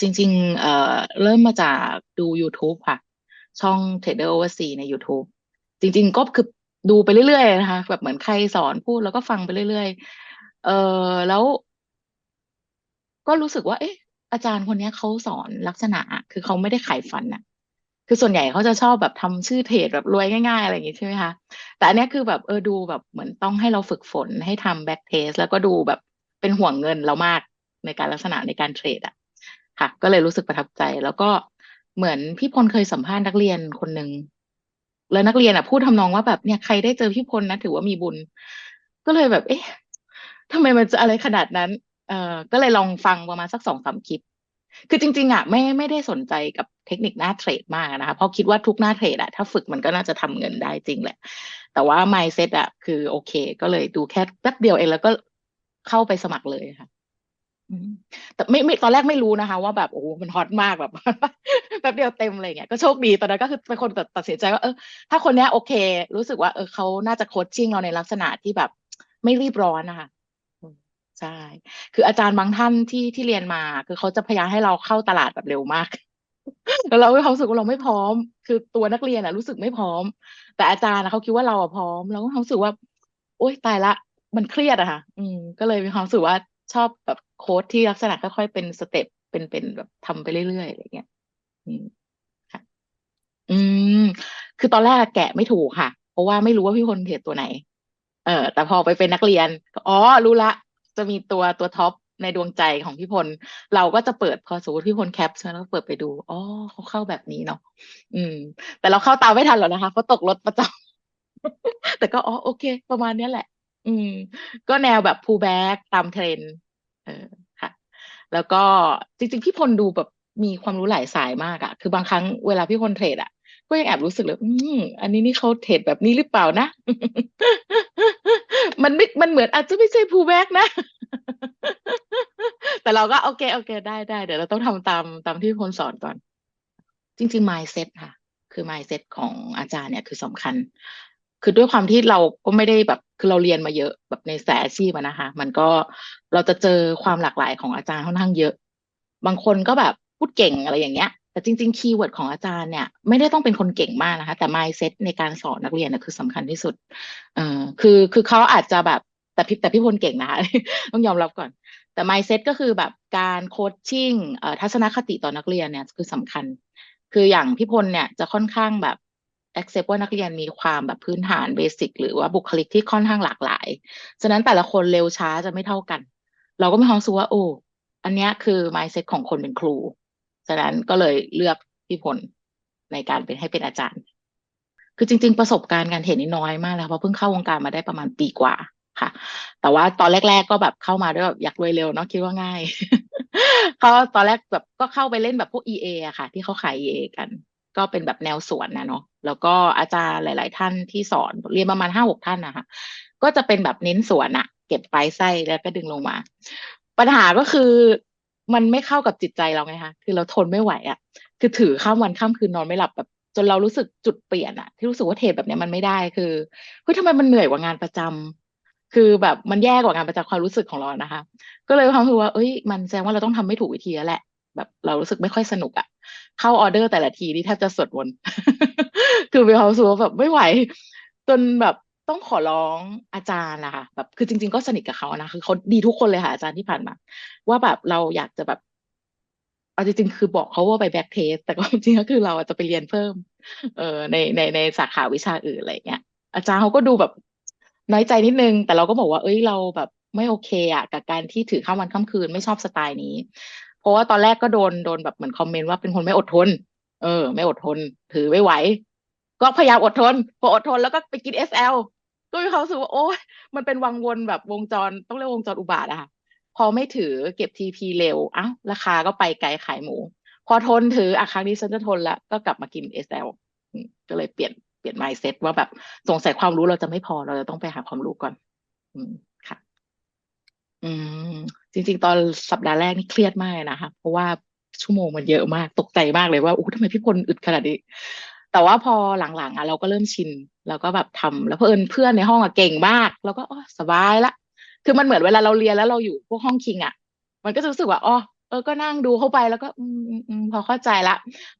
จริง ๆ เอ่อเริ่มมาจากดูยูทูบค่ะ ช่อง Trader Overseas ในยูทูบจริง ๆ ก็คือดูไปเรื่อย ๆ นะคะ แบบเหมือนใครสอนพูดแล้วก็ฟังไปเรื่อย ๆ เอ่อแล้ว ก็รู้สึกว่า เอ๊ะ อาจารย์คนเนี้ยเขาสอนลักษณะอะคือเขาไม่ได้ขายฝันน่ะคือส่วนใหญ่เขาจะชอบแบบทำชื่อเทรดแบบรวยง่าย ๆ อะไรอย่างงี้ใช่ไหมคะ แต่อันเนี้ยคือแบบเออดูแบบเหมือนต้องให้เราฝึกฝนให้ทำ back test แล้วก็ดูแบบเป็นห่วงเงินเรามากในการลักษณะในการเทรดอะ ค่ะ ก็เลยรู้สึกประทับใจ แล้วก็เหมือนพี่พลเคยสัมภาษณ์นักเรียนคนหนึ่งแล้วนักเรียนอะพูดทำนองว่าแบบ"เนี่ยใครได้เจอพี่พลนะถือว่ามีบุญ"ก็เลยแบบ เอ๊ะทำไมมันจะอะไรขนาดนั้น?เอ่อก็เลยลองฟังประมาณสัก2-3คลิป คือจริง ๆอะไม่ไม่ได้สนใจกับเทคนิคหน้าเทรดมากนะคะเพราะคิดว่าทุกหน้าเทรดอะถ้าฝึกมันก็น่าจะทำเงินได้จริงแหละ แต่ว่า mindset อะคือโอเค ก็เลยดูแค่แป๊บเดียวเองแล้วก็เข้าไปสมัครเลยค่ะ แต่ไม่ไม่ตอนแรกไม่รู้นะคะ ว่าแบบโอ้มันฮอตมากแบบแป๊บเดียวเต็มอะไรอย่างเงี้ยก็โชคดีตอนนั้นก็คือเป็นคนตัดสินใจว่าเออถ้าคนเนี้ยโอเค รู้สึกว่าเออเขาน่าจะ coaching เราในลักษณะที่แบบไม่รีบร้อนนะคะใช่ คืออาจารย์บางท่านที่ที่เรียนมา คือเขาจะพยายามให้เราเข้าตลาดแบบเร็วมากแล้วเรามีความรู้สึกว่าเราไม่พร้อม คือตัวนักเรียนอะรู้สึกไม่พร้อม แต่อาจารย์อะเขาคิดว่าเราอะพร้อมเราก็ความรู้สึกว่า โอ๊ยตายล้วมันเครียดอะค่ะ อืม ก็เลยมีความรู้สึกว่า ชอบแบบโคชที่ลักษณะค่อยๆเป็นสเต็ปเป็นเป็นแบบทำไปเรื่อยๆอะไรเงี้ยอืมค่ะ อืม คือตอนแรกแกะไม่ถูกค่ะ เพราะว่าไม่รู้ว่าพี่พลเทรดตัวไหน เออแต่พอไปเป็นนักเรียนอ๋อรู้ล้วจะมีตัวตัวท็อปในดวงใจของพี่พล เราก็จะเปิดพอสมมติพี่พลแคปใช่ไหมเราเปิดไปดูอ๋อเขาเข้าแบบนี้เนาะอืม แต่เราเข้าตามไม่ทันหรอกนะคะเพราะตกรถประจำแต่ก็อ๋อโอเค ประมาณเนี้ยแหละ อืม ก็แนวแบบ pullback ตาม trend เออค่ะ แล้วก็จริง ๆ พี่พลดูแบบมีความรู้หลายสายมากอะคือบางครั้งเวลาพี่พลเทรดอะก็ยังแอบรู้สึกเลย อืม อันนี้นี่เขาเทรดแบบนี้หรือเปล่านะ?มันไม่มันเหมือนอาจจะไม่ใช่ pullback นะ แต่เราก็โอเคๆได้ๆเดี๋ยวเราต้องทำตามตามที่พี่พลสอนก่อน จริง ๆ mindset ค่ะ คือ mindset ของอาจารย์เนี่ยคือสำคัญ คือด้วยความที่เราก็ไม่ได้แบบคือเราเรียนมาเยอะแบบในสายอาชีพนะคะ มันก็เราจะเจอความหลากหลายของอาจารย์ค่อนข้างเยอะ บางคนก็แบบพูดเก่งอะไรอย่างเงี้ย แต่จริงๆคีย์เวิร์ดของอาจารย์เนี่ย ไม่ได้ต้องเป็นคนเก่งมากนะคะ แต่ mindset ในการสอนนักเรียนน่ะคือสำคัญที่สุดเออคือคือเขาอาจจะแบบแต่พี่แต่พี่พลเก่งนะคะต้องยอมรับก่อน แต่ mindset ก็คือแบบการ coaching เอ่อทัศนคติต่อนักเรียนเนี่ยคือสำคัญ คืออย่างพี่พลเนี่ยจะค่อนข้างแบบ แอกเซปว่านักเรียนมีความแบบพื้นฐานเบสิกหรือว่าบุคลิกที่ค่อนข้างหลากหลาย ฉะนั้นแต่ละคนเร็วช้าจะไม่เท่ากัน เราก็มีความรู้สึกว่าโอ้อันนี้คือ mindset ของคนเป็นครู ฉะนั้นก็เลยเลือกพี่พลในการเป็นให้เป็นอาจารย์ คือจริง ๆ ประสบการณ์การเทรดนี่น้อยมากเลยค่ะเพราะเพิ่งเข้าวงการมาได้ประมาณปีกว่าค่ะ แต่ว่าตอนแรก ๆ ก็แบบเข้ามาด้วยแบบอยากรวยเร็วเนาะคิดว่าง่ายก็ตอนแรกแบบก็เข้าไปเล่นแบบพวก EA อะค่ะ ที่เขาขาย EA กัน ก็เป็นแบบแนวสวนอะเนาะแล้วก็อาจารย์หลาย ๆ ท่านที่สอนเรียนประมาณ5-6ท่านนะคะก็จะเป็นแบบเน้นสวนอะเก็บปลายไส้แล้วก็ดึงลงมา ปัญหาก็คือมันไม่เข้ากับจิตใจเราไงคะคือเราทนไม่ไหวอะคือถือข้ามวันข้ามคืนนอนไม่หลับแบบจนเรารู้สึกจุดเปลี่ยนอะที่รู้สึกว่าเทแบบนี้มันไม่ได้คือเฮ้ยทำไมมันเหนื่อยกว่างานประจำคือแบบมันแย่กว่างานประจำความรู้สึกของเรานะคะ ก็เลยความรู้ว่าเฮ้ย มันแสดงว่าเราต้องทำไม่ถูกวิธีแล้วแหละ แบบเรารู้สึกไม่ค่อยสนุกอะเข้าออเดอร์แต่ละทีนี่แทบจะสวดมนต์คือมีความรู้สึกว่าแบบไม่ไหว จนแบบต้องขอร้องอาจารย์อะค่ะแบบคือจริง ๆ ก็สนิทกับเขานะคือเขาดีทุกคนเลยค่ะอาจารย์ที่ผ่านมาว่าแบบเราอยากจะแบบเอาจริงๆคือบอกเขาว่าไป back test แต่ความจริงก็คือเราจะไปเรียนเพิ่ม เอ่อในในในสาขาวิชาอื่นอะไรเงี้ยอาจารย์เขาก็ดูแบบน้อยใจนิดนึง แต่เราก็บอกว่าเฮ้ยเราแบบไม่โอเคอะกับการที่ถือข้ามวันข้ามคืนไม่ชอบสไตล์นี้ เพราะว่าตอนแรกก็โดนโดนแบบเหมือนคอมเมนต์ว่าเป็นคนไม่อดทน เออ ไม่อดทน ถือไม่ไหว ก็พยายามอดทน พออดทนแล้วก็ไปกิน SL ก็มีความรู้สึกว่าโอ๊ยมันเป็นวังวนแบบวงจรต้องเรียกวงจรอุบาทอะค่ะ พอไม่ถือเก็บ TP เร็วอ้าวราคาก็ไปไกลขายหมู พอทนถืออะครั้งนี้ฉันจะทนล้วก็กลับมากิน SL อืมก็เลยเปลี่ยนเปลี่ยน mindset ว่าแบบสงสัยความรู้เราจะไม่พอเราจะต้องไปหาความรู้ก่อน อืม อืม จริง ๆ ตอนสัปดาห์แรกนี่เครียดมากเลยนะคะ เพราะว่าชั่วโมงมันเยอะมาก ตกใจมากเลยว่าโอ้ทำไมพี่พลอึดขนาดนี้ แต่ว่าพอหลังๆอะเราก็เริ่มชิน เราก็แบบทำแล้วเผอิญเพื่อนในห้องอะเก่งมากเราก็อ๊ยสบายล้วคือมันเหมือนเวลาเราเรียนแล้วเราอยู่พวกห้องคิงอะ มันก็จะรู้สึกว่าอ้อเออก็นั่งดูเข้าไปแล้วก็อืมพอเข้าใจละ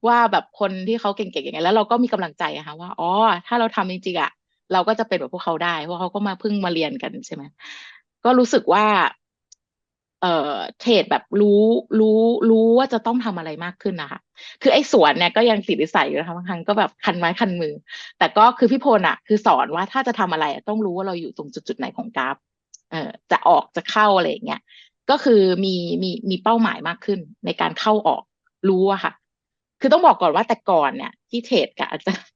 ว่าแบบคนที่เขาเก่งๆอย่างไงแล้วเราก็มีกำลังใจอะค่ะว่าอ๋อถ้าเราทำจริงๆอะเราก็จะเป็นแบบพวกเขาได้เพราะเขาก็มาเพิ่งมาเรียนกันใช่ไหม ก็รู้สึกว่า เอ่อเทรดแบบรู้รู้รู้ว่าจะต้องทำอะไรมากขึ้นนะคะ คือไอ้สวนเนี่ยก็ยังติดนิสัยอยู่นะคะบางครั้งก็แบบคันไม้คันมือ แต่ก็คือพี่พลอะคือสอนว่าถ้าจะทำอะไรต้องรู้ว่าเราอยู่ตรงจุดจุดไหนของกราฟ เอ่อจะออกจะเข้าอะไรอย่างเงี้ยก็คือมีมีมีเป้าหมายมากขึ้นในการเข้าออกรู้อะค่ะ คือต้องบอกก่อนว่าแต่ก่อนเนี่ย ที่เทรดกับอาจารย์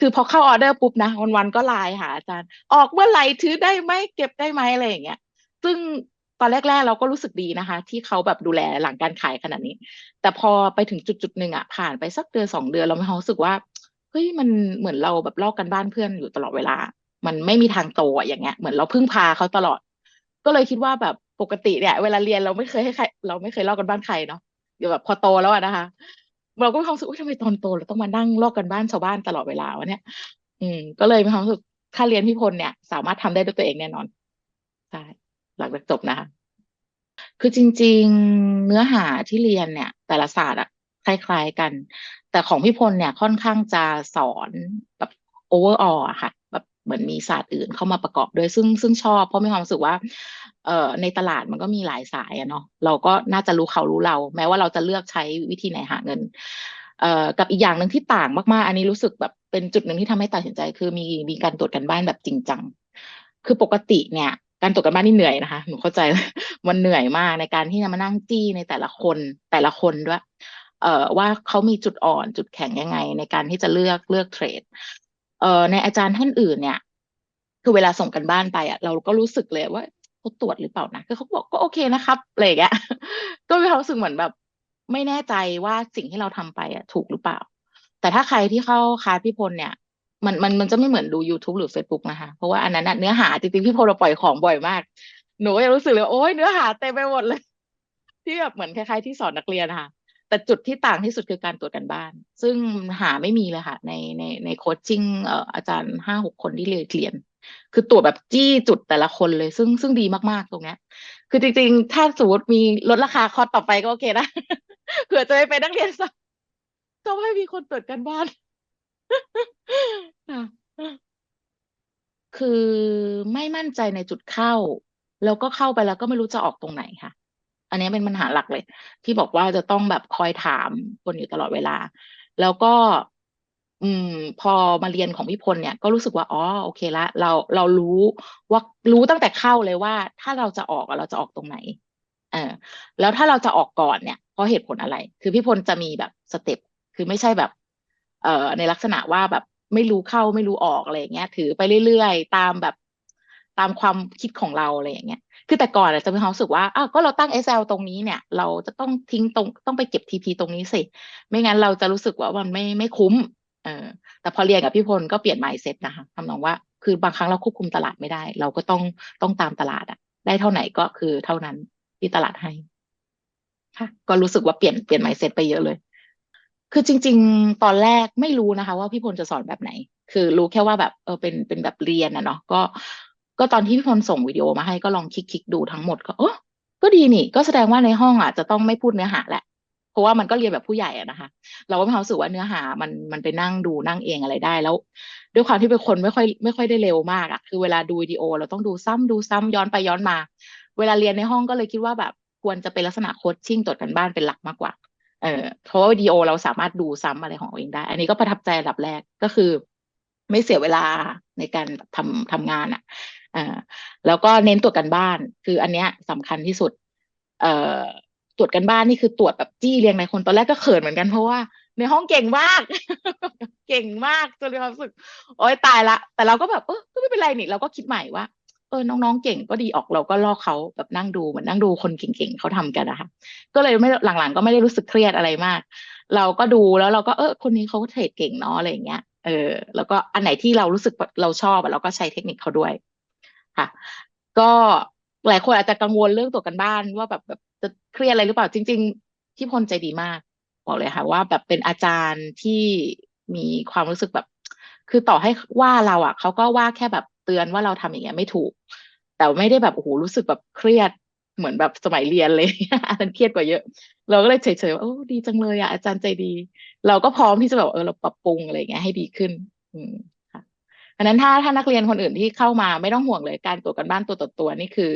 คือพอเข้าออเดอร์ปุ๊บนะวันวันๆก็ไลน์หาอาจารย์ ออกเมื่อไหร่ถือได้ไหมเก็บได้ไหมอะไรอย่างเงี้ย ซึ่งตอนแรก ๆ เราก็รู้สึกดีนะคะ ที่เขาแบบดูแลหลังการขายขนาดนี้ แต่พอไปถึงจุดจุดหนึ่งอะผ่านไปสักเดือนสองเดือนเราไม่รู้สึกว่าเฮ้ยมันเหมือนเราแบบลอกกันบ้านเพื่อนอยู่ตลอดเวลา มันไม่มีทางโตอะอย่างเงี้ยเหมือนเราพึ่งพาเขาตลอด ก็เลยคิดว่าแบบปกติเนี่ย เวลาเรียนเราไม่เคยให้ใคร เราไม่เคยลอกกันบ้านใครเนาะเดี๋ยวแบบพอโตแล้วอะนะคะ เราก็มีความรู้สึกว่าทำไมตอนโตเราต้องมานั่งลอกกันบ้านชาวบ้านตลอดเวลาวะเนี่ย อืม ก็เลยมีความรู้สึกถ้าเรียนพี่พลเนี่ย สามารถทำได้ด้วยตัวเองแน่นอนใช่หลังจากจบนะคะคือจริง ๆ เนื้อหาที่เรียนเนี่ย แต่ละศาสตร์อะคล้าย ๆ กัน แต่ของพี่พลเนี่ยค่อนข้างจะสอนแบบโอเวอร์อออะค่ะ แบบ เหมือนมีศาสตร์อื่นเข้ามาประกอบด้วยซึ่งซึ่งชอบเพราะมีความรู้สึกว่าเอ่อในตลาดมันก็มีหลายสายอะเนาะเราก็น่าจะรู้เขารู้เรา แม้ว่าเราจะเลือกใช้วิธีไหนหาเงินเอ่อกับอีกอย่างหนึ่งที่ต่างมากๆ อันนี้รู้สึกแบบเป็นจุดหนึ่งที่ทำให้ตัดสินใจ คือมีมีการตรวจกันบ้านแบบจริงจังคือปกติเนี่ยการตรวจกันบ้านนี่เหนื่อยนะคะหนูเข้าใจมันเหนื่อยมากในการที่จะมานั่งจี้ในแต่ละคนแต่ละคนด้วยเอ่อว่าเขามีจุดอ่อนจุดแข็งยังไง ในการที่จะเลือกเลือกเทรด เอ่อในอาจารย์ท่านอื่นเนี่ย คือเวลาส่งกันบ้านไปอะ เราก็รู้สึกเลยว่าเขาตรวจหรือเปล่านะคือเขาบอกก็โอเคนะครับอะไรอย่างเงี้ยก็มีความรู้สึกเหมือนแบบ ไม่แน่ใจว่าสิ่งที่เราทำไปอะ ถูกหรือเปล่า แต่ถ้าใครที่เข้าคลาสพี่พลเนี่ยมันมันมันจะไม่เหมือนดู YouTube หรือ Facebook นะคะ เพราะว่าอันนั้นน่ะเนื้อหาจริงๆพี่พลเราปล่อยของบ่อยมาก หนูก็ยังรู้สึกเลยโอ๊ยเนื้อหาเต็มไปหมดเลย ที่แบบเหมือนคล้ายๆที่สอนนักเรียนนะคะ แต่จุดที่ต่างที่สุดคือการตรวจกันบ้าน ซึ่งหาไม่มีเลยค่ะ ในในในโคชชิ่งอาจารย์ห้าหกคนที่เรียนเรียน คือตรวจแบบจี้จุดแต่ละคนเลย ซึ่งซึ่งดีมากๆตรงเนี้ย คือจริงๆ ถ้าสมมติมีลดราคาคอร์สต่อไปก็โอเคนะเผื่อจะไปเป็นนักเรียนสักก็ให้มีคนตรวจกันบ้านคือไม่มั่นใจในจุดเข้า แล้วก็เข้าไปแล้วก็ไม่รู้จะออกตรงไหนค่ะ อันนี้เป็นปัญหาหลักเลย ที่บอกว่าจะต้องแบบคอยถามคนอยู่ตลอดเวลา แล้วก็ อืม พอมาเรียนของพี่พลเนี่ย ก็รู้สึกว่าอ๋อโอเคละ เราเรารู้ว่ารู้ตั้งแต่เข้าเลยว่า ถ้าเราจะออกเราจะออกตรงไหนเออแล้วถ้าเราจะออกก่อนเนี่ยเพราะเหตุผลอะไร คือพี่พลจะมีแบบสเต็ปคือไม่ใช่แบบ เอ่อในลักษณะว่าแบบไม่รู้เข้าไม่รู้ออกอะไรอย่างเงี้ย ถือไปเรื่อยๆ ตามแบบ ตามความคิดของเราอะไรอย่างเงี้ยคือแต่ก่อนอะจะมีความรู้สึกว่าอ้าวก็เราตั้ง SL ตรงนี้เนี่ย เราจะต้องทิ้งตรงต้องไปเก็บ TP ตรงนี้สิ ไม่งั้นเราจะรู้สึกว่ามันไม่ไม่คุ้มเออแต่พอเรียนกับพี่พลก็เปลี่ยน mindset นะคะทำนองว่าคือบางครั้งเราควบคุมตลาดไม่ได้ เราก็ต้องต้องตามตลาดอะได้เท่าไหนก็คือเท่านั้นที่ตลาดให้ค่ะ ก็รู้สึกว่าเปลี่ยนเปลี่ยน mindset ไปเยอะเลย คือจริง ๆ ตอนแรกไม่รู้นะคะ ว่าพี่พลจะสอนแบบไหน คือรู้แค่ว่าแบบเออเป็นเป็นแบบเรียนอะเนาะก็ ก็ตอนที่พี่พลส่งวิดีโอมาให้ก็ลองคลิกๆดูทั้งหมดก็เออก็ดีนี่ ก็แสดงว่าในห้องอะจะต้องไม่พูดเนื้อหาแหละ เพราะว่ามันก็เรียนแบบผู้ใหญ่อะนะคะ เราก็มีความรู้สึกว่าเนื้อหามันมันไปนั่งดูนั่งเองอะไรได้แล้ว ด้วยความที่เป็นคนไม่ค่อยไม่ค่อยได้เร็วมากอะคือเวลาดูวิดีโอ เราต้องดูซ้ำดูซ้ำย้อนไปย้อนมา เวลาเรียนในห้องก็เลยคิดว่าแบบควรจะเป็นลักษณะโคชชิ่งตรวจกันบ้านเป็นหลักมากกว่า เออเพราะว่าวิดีโอเราสามารถดูซ้ำอะไรของเองได้ อันนี้ก็ประทับใจอันดับแรกก็คือ ไม่เสียเวลาในการทำทำงานอะ อ่าแล้วก็เน้นตรวจกันบ้าน คืออันเนี้ยสำคัญที่สุด เอ่อตรวจกันบ้านนี่คือตรวจแบบจี้เรียงในคนตอนแรกก็เขินเหมือนกันเพราะว่าในห้องเก่งมาก เก่งมากจนมีความรู้สึก โอ๊ยตายละ แต่เราก็แบบเออก็ไม่เป็นไรนี่เราก็คิดใหม่ว่าเออน้องๆเก่งก็ดีออกเราก็ลอกเขาแบบนั่งดูเหมือนนั่งดูคนเก่งๆเขาทำกันนะคะก็เลยไม่หลังๆ ก็ไม่ได้รู้สึกเครียดอะไรมาก เราก็ดูแล้วเราก็เออคนนี้เขาเทรดเก่งเนาะอะไรอย่างเงี้ยเออแล้วก็อันไหนที่เรารู้สึกเราชอบเราก็ใช้เทคนิคเขาด้วย ค่ะ ก็หลายคนอาจจะกังวลเรื่องตัวกันบ้านว่าแบบแบบจะเครียดอะไรหรือเปล่าจริงๆพี่พลใจดีมากบอกเลยค่ะ ว่าแบบเป็นอาจารย์ที่มีความรู้สึกแบบ คือต่อให้ว่าเราอะเขาก็ว่าแค่แบบเตือนว่าเราทำอย่างเงี้ยไม่ถูก แต่ไม่ได้แบบโอ้โหรู้สึกแบบเครียดเหมือนแบบสมัยเรียนเลยอันนั้นเครียดกว่าเยอะ เราก็เลยเฉยๆว่าโอ้ดีจังเลยอะอาจารย์ใจดี เราก็พร้อมที่จะแบบเออเราปรับปรุงอะไรเงี้ยให้ดีขึ้น อืม อันนั้นถ้าถ้านักเรียนคนอื่นที่เข้ามาไม่ต้องห่วงเลยการตรวจกันบ้านตัวต่อตัวนี่คือ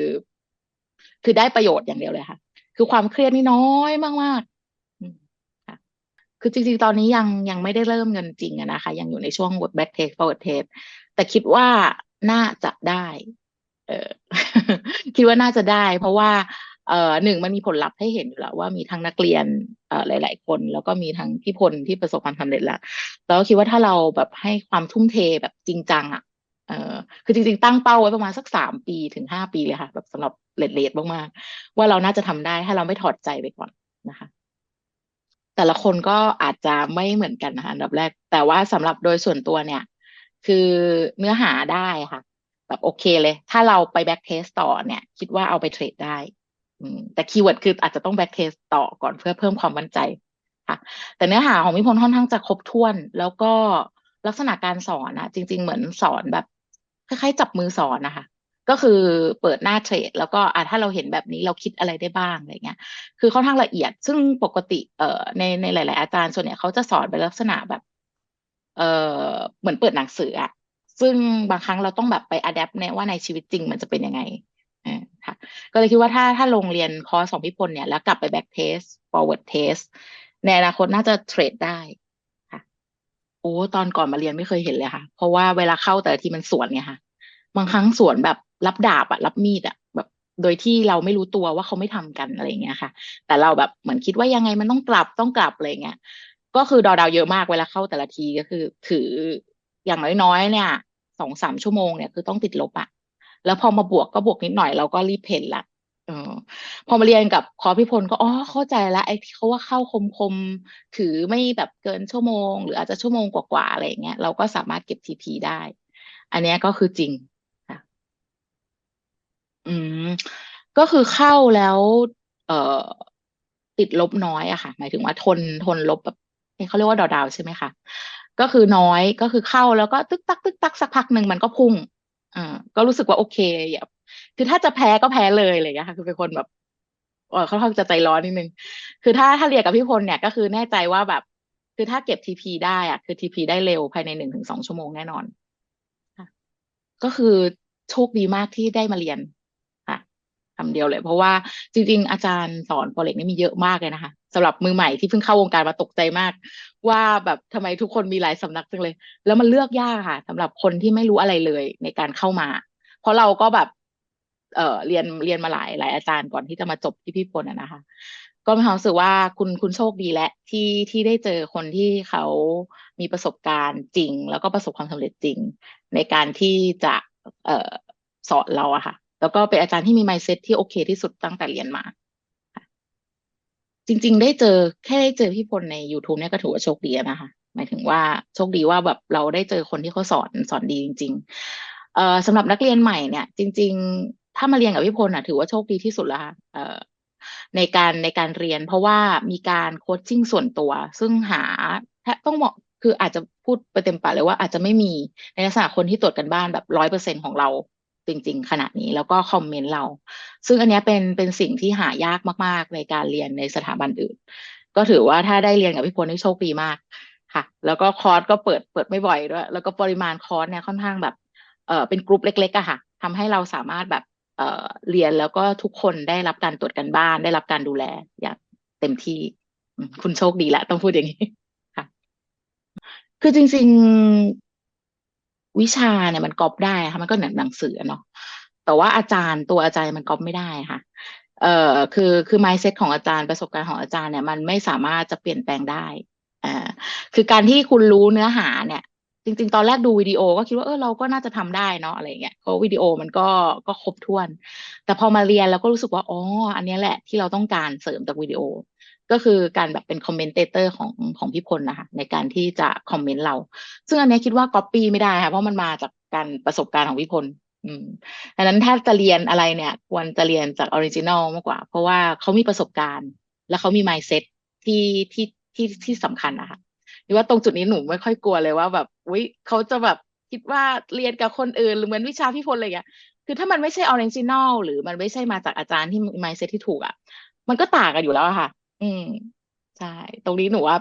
คือได้ประโยชน์อย่างเดียวเลยค่ะ คือความเครียดนี่น้อยมากมค่ะคือจริงๆ ตอนนี้ยังยังไม่ได้เริ่มเงินจริงอะนะคะ ยังอยู่ในช่วง back test forward test แต่คิดว่าน่าจะได้ เออคิดว่าน่าจะได้ เพราะว่าเอ่อหนึ่งมันมีผลลัพธ์ให้เห็นอยู่แล้วว่ามีทั้งนักเรียน หลาย ๆ คน แล้วก็มีทั้งพี่พลที่ประสบความสำเร็จแล้วแล้วคิดว่าถ้าเราแบบให้ความทุ่มเทแบบจริงจังอะเออคือจริง ๆ ตั้งเป้าไว้ประมาณสักสามปีถึงห้าปีเลยค่ะ แบบสำหรับเลดเลดมากๆว่าเราน่าจะทำได้ถ้าเราไม่ถอดใจไปก่อนนะคะ แต่ละคนก็อาจจะไม่เหมือนกันนะคะอันดับแรก แต่ว่าสำหรับโดยส่วนตัวเนี่ย คือเนื้อหาได้ค่ะ แบบโอเคเลย ถ้าเราไปแบ็กเทสต่อเนี่ย คิดว่าเอาไปเทรดได้ แต่คีย์เวิร์ดคืออาจจะต้องแบ็กเทสต่อก่อนเพื่อเพิ่มความมั่นใจค่ะ แต่เนื้อหาของพี่พลค่อนข้างจะครบถ้วน แล้วก็ลักษณะการสอนนะจริง ๆ เหมือนสอนแบบคล้ายๆจับมือสอนนะคะก็คือเปิดหน้าเทรด แล้วก็อ่าถ้าเราเห็นแบบนี้เราคิดอะไรได้บ้างอะไรเงี้ย คือค่อนข้างละเอียด ซึ่งปกติเอ่อในในหลาย ๆ อาจารย์ส่วนใหญ่เขาจะสอนเป็นลักษณะแบบ เอ่อเหมือนเปิดหนังสืออะซึ่งบางครั้งเราต้องแบบไปอัดแอปในว่าในชีวิตจริงมันจะเป็นยังไงอ่า ค่ะก็เลยคิดว่าถ้าถ้าลงเรียนคอร์สของพี่พลเนี่ยแล้วกลับไปแบ็กเทส forward test ในอนาคตน่าจะเทรดได้ค่ะ โอ้ตอนก่อนมาเรียนไม่เคยเห็นเลยค่ะ เพราะว่าเวลาเข้าแต่ละทีมันสวนไงค่ะ บางครั้งสวนแบบรับดาบอะรับมีดอะแบบโดยที่เราไม่รู้ตัวว่าเขาไม่ทำกันอะไรเงี้ยค่ะ แต่เราแบบเหมือนคิดว่ายังไงมันต้องกลับต้องกลับอะไรเงี้ยก็คือดอดาวเยอะมากเวลาเข้าแต่ละทีก็คือ ถืออย่างน้อยๆเนี่ยสองสามชั่วโมงเนี่ยคือต้องติดลบอะ แล้วพอมาบวกก็บวกนิดหน่อยเราก็รีบเพนละออพอมาเรียนกับคอพี่พลก็อ๋อเข้าใจแล้วไอ้ที่เขาว่าเข้าคมคมถือไม่แบบเกินชั่วโมง หรืออาจจะชั่วโมงกว่าๆอะไรอย่างเงี้ยเราก็สามารถเก็บทีพีได้ อันนี้ก็คือจริงค่ะอืมก็คือเข้าแล้ว เอ่อติดลบน้อยอะค่ะ หมายถึงว่าทนทนลบแบบเขาเรียกว่าดอดาวใช่ไหมคะก็คือน้อยก็คือเข้าแล้วก็ตึกตักตึกตักสักพักหนึ่งมันก็พุ่ง อ่าก็รู้สึกว่าโอเคอย่าคือถ้าจะแพ้ก็แพ้เลยอะไรอย่างเงี้ยค่ะคือเป็นคนแบบเออค่อนข้างจะใจร้อนนิดนึง คือถ้าถ้าเรียนกับพี่พลเนี่ยก็คือแน่ใจว่าแบบ คือถ้าเก็บทีพีได้อะคือทีพีได้เร็วภายในหนึ่งถึงสองชั่วโมงแน่นอนค่ะก็คือโชคดีมากที่ได้มาเรียนค่ะคำเดียวเลย เพราะว่าจริง ๆ อาจารย์สอนโปรเล็กนี่มีเยอะมากเลยนะคะ สำหรับมือใหม่ที่เพิ่งเข้าวงการมาตกใจมาก ว่าแบบทำไมทุกคนมีหลายสำนักจังเลย แล้วมันเลือกยากค่ะสำหรับคนที่ไม่รู้อะไรเลยในการเข้ามา เพราะเราก็แบบ เอ่อเรียนเรียนมาหลายหลายอาจารย์ก่อนที่จะมาจบที่พี่พลนะคะ ก็มีความรู้สึกว่าคุณคุณโชคดีและที่ที่ได้เจอคนที่เขามีประสบการณ์จริง แล้วก็ประสบความสำเร็จจริง ในการที่จะ เอ่อสอนเราอะค่ะ แล้วก็เป็นอาจารย์ที่มี mindset ที่โอเคที่สุดตั้งแต่เรียนมา จริง ๆ ได้เจอแค่ได้เจอพี่พลใน YouTube เนี่ยก็ถือว่าโชคดีนะคะหมายถึงว่าโชคดีว่าแบบเราได้เจอคนที่เขาสอนสอนดีจริง ๆ เอ่อสำหรับนักเรียนใหม่เนี่ย จริง ๆ ถ้ามาเรียนกับพี่พลอะ ถือว่าโชคดีที่สุดล้วค่ะเอ่อในการในการเรียน เพราะว่ามีการโคชชิ่งส่วนตัว ซึ่งหาแทต้องบอกคืออาจจะพูดไปเต็มปากเลยว่าอาจจะไม่มีในลักษณะคนที่ตรวจกันบ้านแบบร้อยเปอร์เซ็นของเรา จริง ๆ ขนาดนี้แล้วก็คอมเมนต์เรา ซึ่งอันนี้เป็นเป็นสิ่งที่หายากมาก ๆ ในการเรียนในสถาบันอื่น ก็ถือว่าถ้าได้เรียนกับพี่พลนี่โชคดีมากค่ะ แล้วก็คอร์สก็เปิดเปิดไม่บ่อยด้วยแล้วก็ปริมาณคอร์สเนี่ยค่อนข้างแบบเออเป็นกลุ่มเล็กๆอะค่ะทำให้เราสามารถแบบเออเรียนแล้วก็ทุกคนได้รับการตรวจกันบ้าน ได้รับการดูแลอย่างเต็มที่คุณโชคดีแหละต้องพูดอย่างนี้ค่ะ คือจริงๆ วิชาเนี่ยมันก๊อปได้ค่ะมันก็หมือนหนังสือเนาะแต่ว่าอาจารย์ตัวอาจารย์มันก๊อปไม่ได้ค่ะเอ่อคือคือ mindset ของอาจารย์ประสบการณ์ของอาจารย์เนี่ยมันไม่สามารถจะเปลี่ยนแปลงได้อ่าคือการที่คุณรู้เนื้อหาเนี่ย จริง ๆ ตอนแรกดูวิดีโอก็คิดว่าเออเราก็น่าจะทำได้เนาะอะไรเงี้ยเพราะวิดีโอมันก็ก็ครบถ้วน แต่พอมาเรียนแล้วก็รู้สึกว่าอ๋ออันนี้แหละที่เราต้องการเสริมจากวิดีโอ ก็คือการแบบเป็นคอมเมนเตเตอร์ของของพี่พลนะคะในการที่จะคอมเมนต์เรา ซึ่งอันนี้คิดว่าก๊อปปี้ไม่ได้ค่ะเพราะมันมาจากการประสบการณ์ของพี่พลอืมดังนั้นถ้าจะเรียนอะไรเนี่ยควรจะเรียนจากออริจินอลมากกว่า เพราะว่าเขามีประสบการณ์ และเขามี mindset ที่ที่ที่ที่สำคัญนะคะหรือว่าตรงจุดนี้หนูไม่ค่อยกลัวเลยว่าแบบอุ้ยเขาจะแบบคิดว่าเรียนกับคนอื่นหรือเหมือนวิชาพี่พลอะไรอย่างเงี้ยคือถ้ามันไม่ใช่ออริจินอลหรือมันไม่ใช่มาจากอาจารย์ที่ mindset ที่ถูกอะมันก็ต่างกันอยู่แล้วค่ะ อืม ใช่ ตรงนี้หนูว่า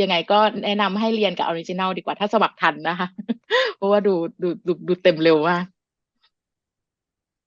ยังไงก็แนะนำให้เรียนกับออริจินัลดีกว่า ถ้าสมัครทันนะคะ เพราะว่าดู ดู ดู ดูเต็มเร็วมาก